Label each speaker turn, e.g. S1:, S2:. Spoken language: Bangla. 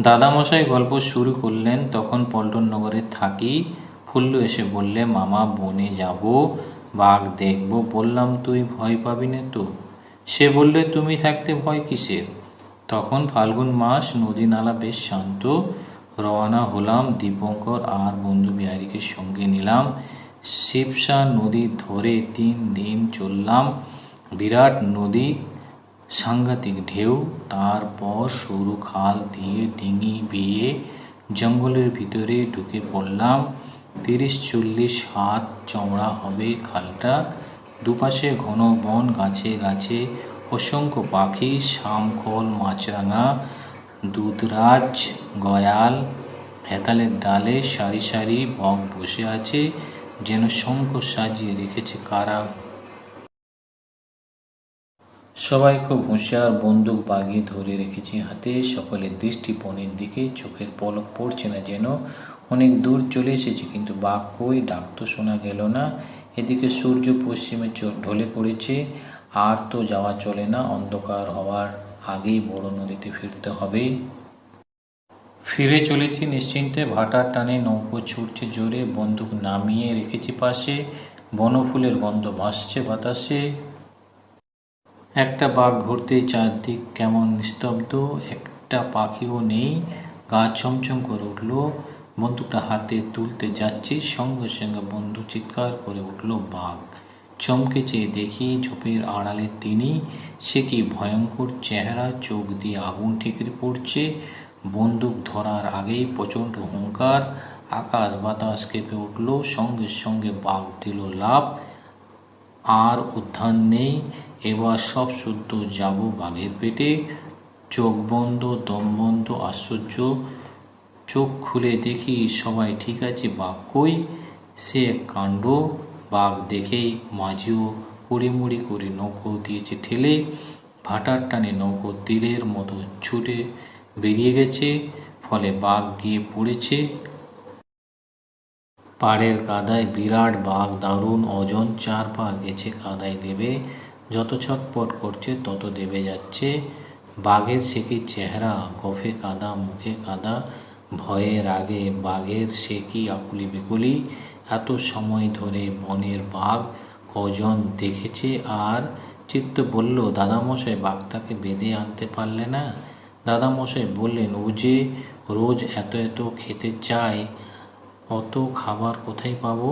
S1: দাদামশাই গল্প শুরু করলেন, তখন পল্টন নগরে থাকি। ফুল্লু এসে বললে, মামা, বনে যাব, বাঘ দেখব, বললাম, তুই ভয় পাবি না তো? সে বললে, তুমি থাকতে ভয় কিসের? তখন ফাল্গুন মাস, নদী নালা বেশ শান্ত। রওনা হলাম, দীপঙ্কর আর বন্ধু বিহারীকে সঙ্গে নিলাম। শিবসা নদী ধরে তিন দিন চললাম। বিরাট নদী সাংঘাতিক ঢেউ, তারপর সরু খাল দিয়ে ডিঙি বেয়ে জঙ্গলের ভিতরে ঢুকে পড়লাম। তিরিশ চল্লিশ হাত চওড়া হবে খালটা। দুপাশে ঘন বন, গাছে গাছে অসংখ্য পাখি, শামখোল, মাছরাঙা, দুধরাজ, গয়াল, হেতালের ডালে সারি সারি বক বসে আছে, যেন শঙ্খ সাজিয়ে রেখেছে কারা। সবাই খুব হুঁশিয়ার, বন্দুক বাগিয়ে ধরে রেখেছি হাতে। সকলের দৃষ্টি বনের দিকে, চোখের পলক পড়ছে না যেন। অনেক দূর চলে এসেছে, কিন্তু বাঘ কই? ডাক তো শোনা গেল না। এদিকে সূর্য পশ্চিমে ঢলে পড়েছে। আর তো যাওয়া চলে না। অন্ধকার হওয়ার আগেই বড় নদীতে ফিরতে হবে। ফিরে চলেছি নিশ্চিন্তে। ভাটার টানে নৌকো ছুটছে জোরে। বন্দুক নামিয়ে রেখেছি পাশে। বনফুলের গন্ধ ভাসছে বাতাসে। একটা বাঘ ঘুরতে চারদিক কেমন নিস্তব্ধ, একটা পাখিও নেই। গা ছমছম করে উঠল বন্দুকটা হাতে তুলতে যাচ্ছি, সঙ্গে সঙ্গে বন্ধু চিৎকার করে উঠল, বাঘ! চমকে চেয়ে দেখি ঝোপের আড়ালে তিনি। সে কি ভয়ঙ্কর চেহারা, চোখ দিয়ে আগুন ঠিকরে পড়ছে। বন্দুক ধরার আগেই প্রচণ্ড হুঙ্কার, আকাশ বাতাস কেঁপে উঠল, সঙ্গে সঙ্গে বাঘ দিল লাভ আর উদ্ধার নেই। এবার সব শুদ্ধ যাব বাঘের পেটে। চোখ বন্ধ, দম বন্ধ, আশ্চর্য। চোখ খুলে দেখি সবাই ঠিক আছে, বাঘ কই? সে কাণ্ড। বাঘ দেখেই মাঝিও কুড়িমুড়ি করে নৌকো দিয়েছে ঠেলে। ভাটার টানে নৌকো তীরের মতো ছুটে বেরিয়ে গেছে। ফলে বাঘ গিয়ে পড়েছে। পাড়ের কাদায় বিরাট বাঘ, দারুণ ওজন চার পা গেছে কাদায় দেবে। যত ছটপট করছে, তত দেবে যাচ্ছে। বাঘের সে কি চেহারা, গফে কাদা, মুখে কাদা ভয়ের আগে বাঘের সে কি আকুলি বিকুলি এত সময় ধরে বনের বাঘ কজন দেখেছে আর চিত্ত বলল, দাদামশাই, বাঘটাকে বেঁধে আনতে পারলে না? দাদামশাই বললেন, ও যে রোজ এত এত খেতে চায় অত খাবার কোথায় পাবো?